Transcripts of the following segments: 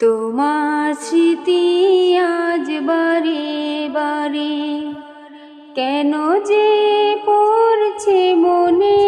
তোমার স্মৃতি আজ বারে বারে কেন যে পড়ছে মনে?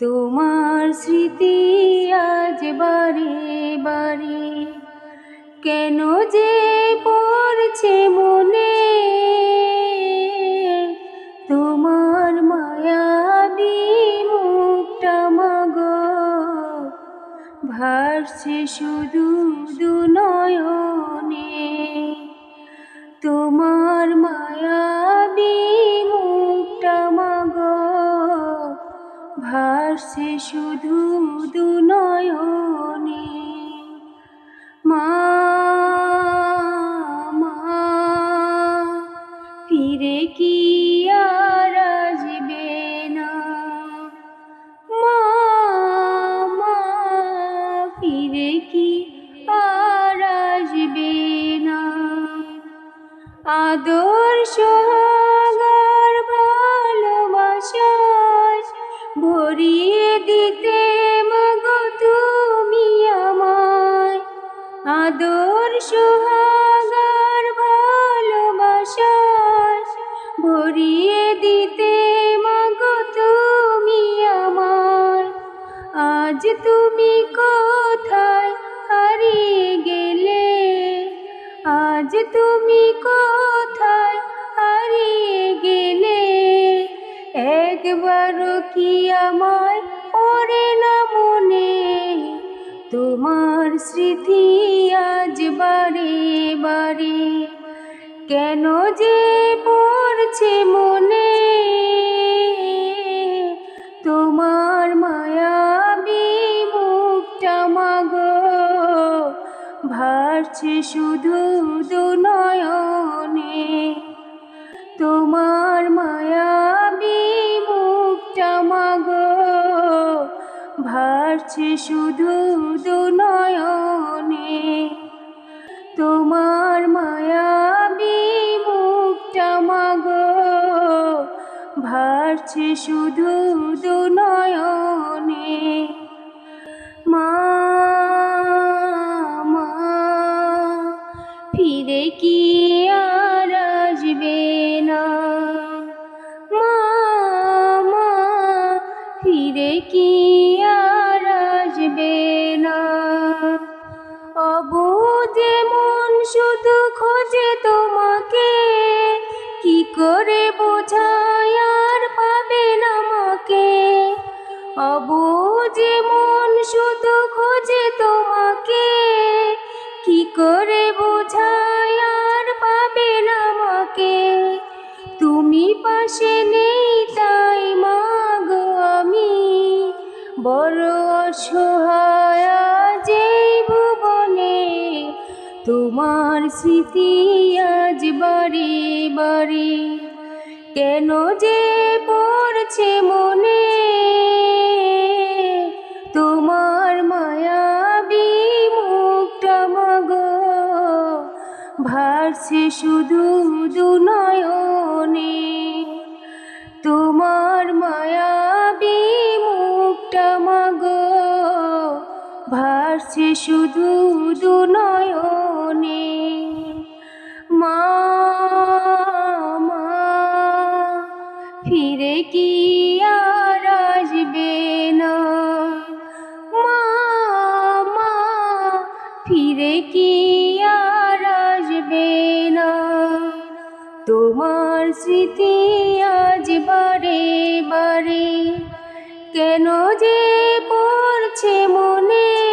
তোমার স্মৃতি আজ বারে বারে। কেন যে পড়ছে মনে? তোমার মায়াবী মুখটা মাগ। ভাসছে শুধু দুনয়নে ভাসছে শুধু দুনয়নে মা ফিরে কি আর আসবে না? মা ফিরে কি কি আমায় পড়ে না মনে? তোমার স্মৃতি আজ বারে বারে। কেন যে পড়ছে মনে? তোমার মায়াবী মুখটা মাগো। ভারছে শুধু দুনয়নে। তোমার মায়াবী ভাসছে শুধু দুনয়নে। তোমার মায়াবী মুখটা মাগো ভাসছে শুধু দুনয়নে। মা ফিরে কি অবুঝে মন শুধু স্মৃতি আজ বারে বারে কেন যে পড়ছে মনে? তোমার মায়াবী মুখটা মগ। ভাসছে শুধু দুনয়নে। ভাসছে শুধু দুনয়নে মা মা, ফিরে কি আর আসবে না? মা, ফিরে কি আর আসবে না? তোমার স্মৃতি আজ বারে বারে, কেন যে পড়ছে মনে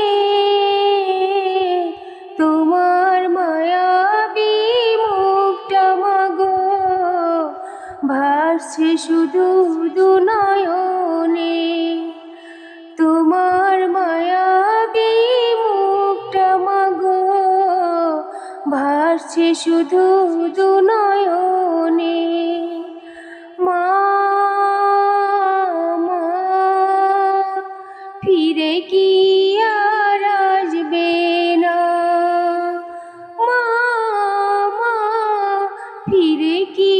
শুধু দুনয়নে তোমার মায়াবী মুখটা মাগো, ভাসছে শুধু দুনয়নে মা ফিরে কি আর আসবে না? ফিরে কি